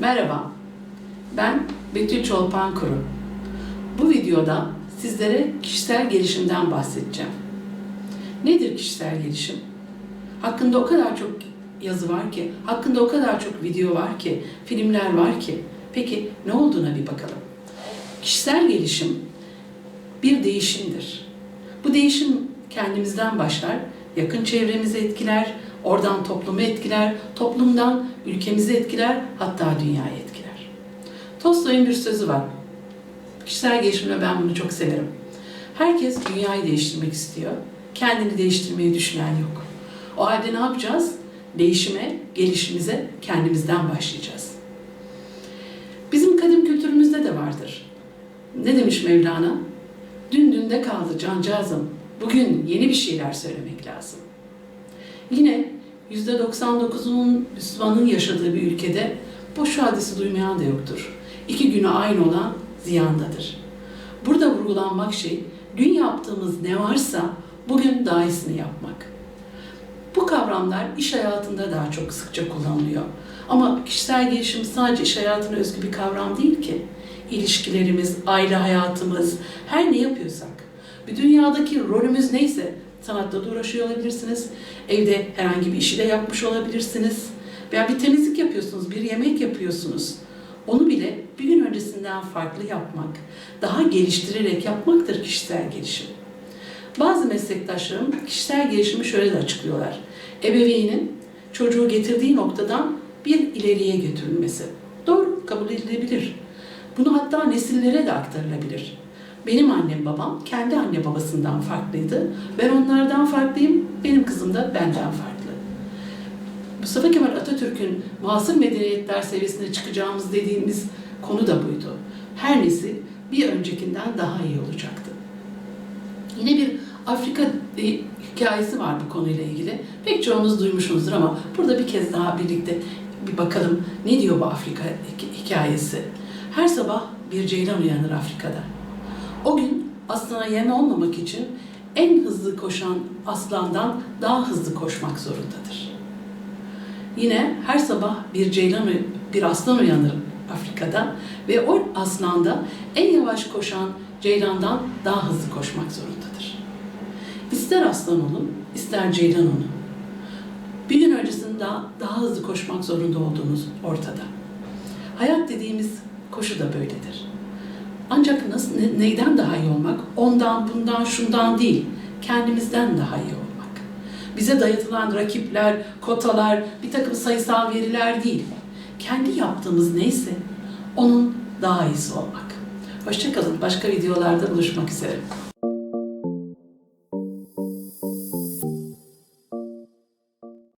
Merhaba, ben Betül Çolpan Kuru. Bu videoda sizlere kişisel gelişimden bahsedeceğim. Nedir kişisel gelişim? Hakkında o kadar çok yazı var ki, hakkında o kadar çok video var ki, filmler var ki. Peki ne olduğuna bir bakalım. Kişisel gelişim bir değişimdir. Bu değişim kendimizden başlar, yakın çevremizi etkiler, oradan toplumu etkiler, toplumdan ülkemizi etkiler, hatta dünyayı etkiler. Tolstoy'un bir sözü var. Kişisel gelişimde ben bunu çok severim. Herkes dünyayı değiştirmek istiyor. Kendini değiştirmeyi düşünen yok. O halde ne yapacağız? Değişime, gelişimize kendimizden başlayacağız. Bizim kadim kültürümüzde de vardır. Ne demiş Mevlana? Dün dünde kaldı cancağızım. Bugün yeni bir şeyler söylemek lazım. Yine %99'unun Müslümanın yaşadığı bir ülkede boş hadisi duymayan da yoktur. İki güne aynı olan ziyandadır. Burada vurgulanmak şey, dün yaptığımız ne varsa bugün daha iyisini yapmak. Bu kavramlar iş hayatında daha çok sıkça kullanılıyor. Ama kişisel gelişim sadece iş hayatına özgü bir kavram değil ki. İlişkilerimiz, aile hayatımız, her ne yapıyorsak, bir dünyadaki rolümüz neyse, sanatta da uğraşıyor olabilirsiniz, evde herhangi bir işi de yapmış olabilirsiniz, veya bir temizlik yapıyorsunuz, bir yemek yapıyorsunuz. Onu bile bir gün öncesinden farklı yapmak, daha geliştirerek yapmaktır kişisel gelişim. Bazı meslektaşlarım kişisel gelişimi şöyle de açıklıyorlar. Ebeveynin çocuğu getirdiği noktadan bir ileriye götürülmesi. Doğru, kabul edilebilir. Bunu hatta nesillere de aktarılabilir. Benim annem babam kendi anne babasından farklıydı. Ben onlardan farklıyım, benim kızım da benden farklı. Mustafa Kemal Atatürk'ün muhasır medeniyetler seviyesine çıkacağımız dediğimiz konu da buydu. Her nesil bir öncekinden daha iyi olacaktı. Yine bir Afrika e, hikayesi var bu konuyla ilgili. Pek çoğunuz duymuşsunuzdur ama burada bir kez daha birlikte bir bakalım ne diyor bu Afrika hikayesi. Her sabah bir ceylan uyanır Afrika'da. O gün aslana yem olmamak için en hızlı koşan aslandan daha hızlı koşmak zorundadır. Yine her sabah bir ceylan, bir aslan uyanır Afrika'da ve o aslan da en yavaş koşan ceylandan daha hızlı koşmak zorundadır. İster aslan olun, ister ceylan olun. Bir gün öncesinde daha, daha hızlı koşmak zorunda olduğunuz ortada. Hayat dediğimiz koşu da böyledir. Ancak nasıl, ne, neyden daha iyi olmak? Ondan, bundan, şundan değil. Kendimizden daha iyi olmak. Bize dayatılan rakipler, kotalar, bir takım sayısal veriler değil. Kendi yaptığımız neyse onun daha iyisi olmak. Hoşçakalın. Başka videolarda buluşmak üzere.